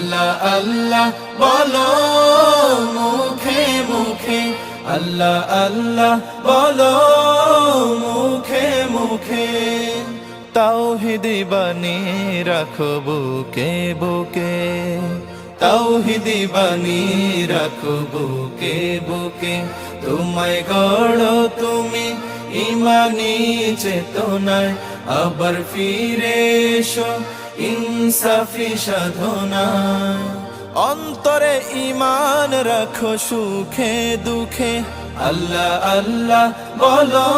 আল্লাহ আল্লাহ, বলো মুখে মুখে। আল্লাহ আল্লাহ, বলো মুখে মুখে। তাওহিদি বানি রাখো বুকে বুকে। তাওহিদি বানি রাখো বুকে বুকে। তোমায় গড়ো তুমি ইমানি চেতনায়। আবার ফিরে এসো ইনসাফি সাধনা। অন্তরে ইমান রাখো সুখে দুঃখে। আল্লাহ আল্লাহ বলো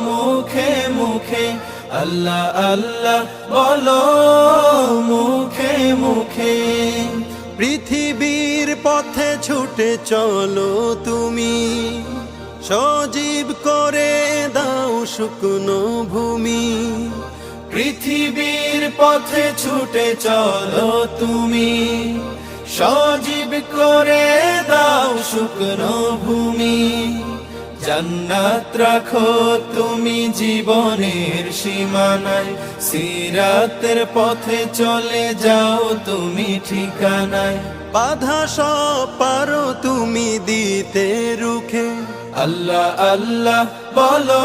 মুখে মুখে। আল্লাহ আল্লাহ বলো মুখে মুখে। পৃথিবীর পথে ছুটে চলো তুমি। সজীব করে দাও শুকনো ভূমি। পৃথিবীর পথে ছুটে চলো তুমি। সজীব করে দাও শুকনো ভূমি। জান্নাত রাখো তুমি জীবনের সীমানায়। সিরাতের পথে চলে যাও তুমি ঠিকানায়। বাধা সব পারো তুমি দিতে রুখে। আল্লাহ আল্লাহ বলো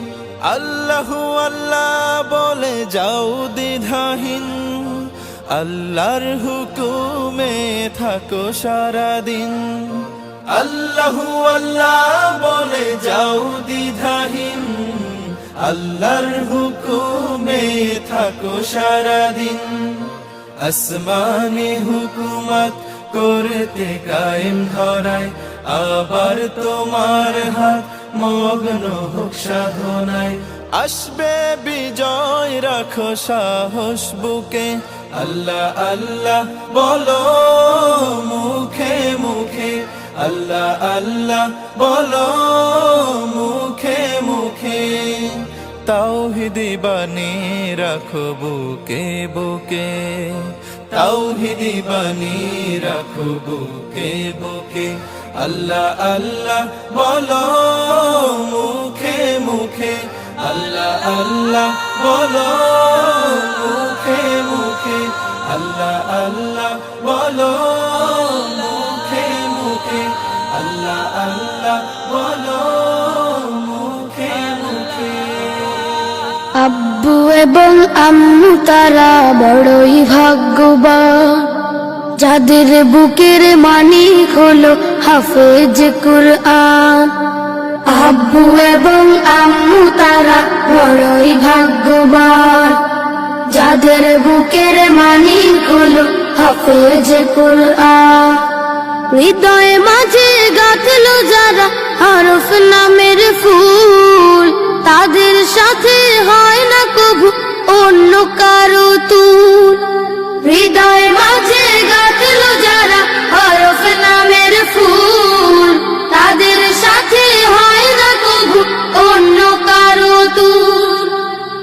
আল্লাহু আল্লাহ বলে যাও দ্বিধাহীন। আল্লাহর হুকুমে থাকো সারাদিন। আল্লাহু আল্লাহ বলে যাও দ্বিধাহীন। আল্লাহর হুকুমে থাকো সারাদিন। আসমানি হুকুমত করতে কায়েম ধরায়, আবার তোমার হাত মগ্ন হোক সাধনায়। আসবে বিজয়, রাখো সাহস বুকে। আল্লাহ আল্লাহ, বলো মুখে মুখে। আল্লাহ আল্লাহ, বলো মুখে মুখে। তাওহিদি বানি রাখো বুকে বুকে। তাওহিদি বানি রাখো বুকে বুকে। আল্লাহ আল্লাহ, বলো মুখে মুখে। আল্লাহ আল্লাহ, বলো মুখে মুখে। আল্লাহ আল্লাহ, বলো মুখে মুখে। আল্লাহ আল্লাহ, বলো মুখে মুখে। আব্বু এবং আম্মু তারা বড়ই ভাগ্যবান। যাদের বুকের মানিক হলো হাফেজ কুরআন। আব্বু এবং আম্মু তারা বড়ই ভাগ্যবান। যাদের বুকের মানিক হলো হাফেজ কুরআন। হৃদয়ে মাঝে গাঁথলো যারা হরফ নামের ফুল। তাদের সাথে হয় না কবু অন্য কারও তুল। হৃদয়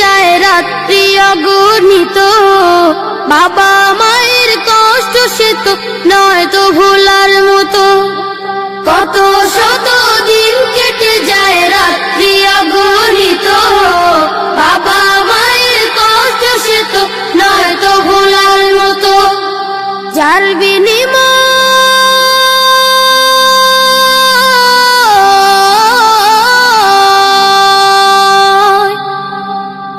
যায় রাত্রি অগণিত। বাবা মায়ের কষ্ট সে তো নয় তো ভোলার মতো। কত শত দিন কেটে যায় রাত্রি অগণিত।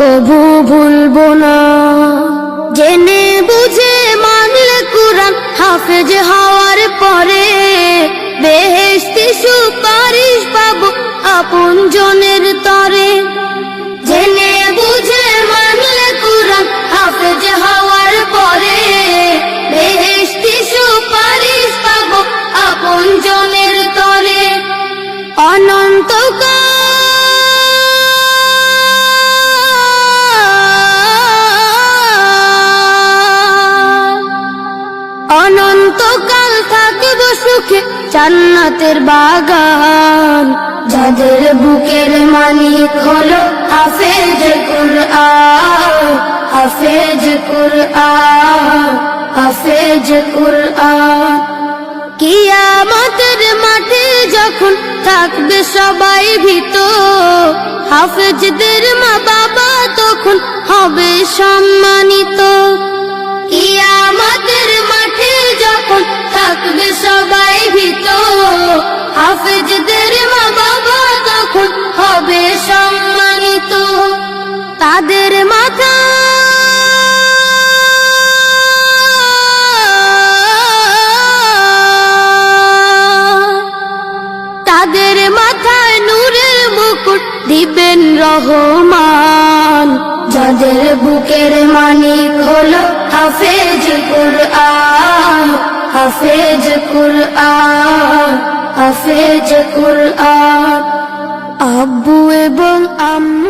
কবু ভুলবো না। জেনে বুঝে মানলে কুরআন, হাফেজ হওয়ার পরে বেহেশতি সুপারিশ পাবো আপন জনের তরে। জেনে বুঝে মানলে কুরআন, হাফেজ হওয়ার পরে বেহেশতি সুপারিশ পাবো আপন জনের তরে। অনন্তকাল অনন্তকাল থাকব সুখে জান্নাতের বাগান। যাদের বুকের মালিক হলো হাফেজ কুরআন হাফেজ কুরআন হাফেজ কুরআন। কিয়ামতের মাঠে যখন থাকবে সবাই ভীত, হাফেজদের মা বাবা তখন হবে সম্মানিত। কিয়ামতের দিবেন রহমান। যাদের বুকের মানিক হলো হাফেজ কুরআন হাফেজ কুরআন হাফেজ কুরআন। আব্বু এবং আম্মু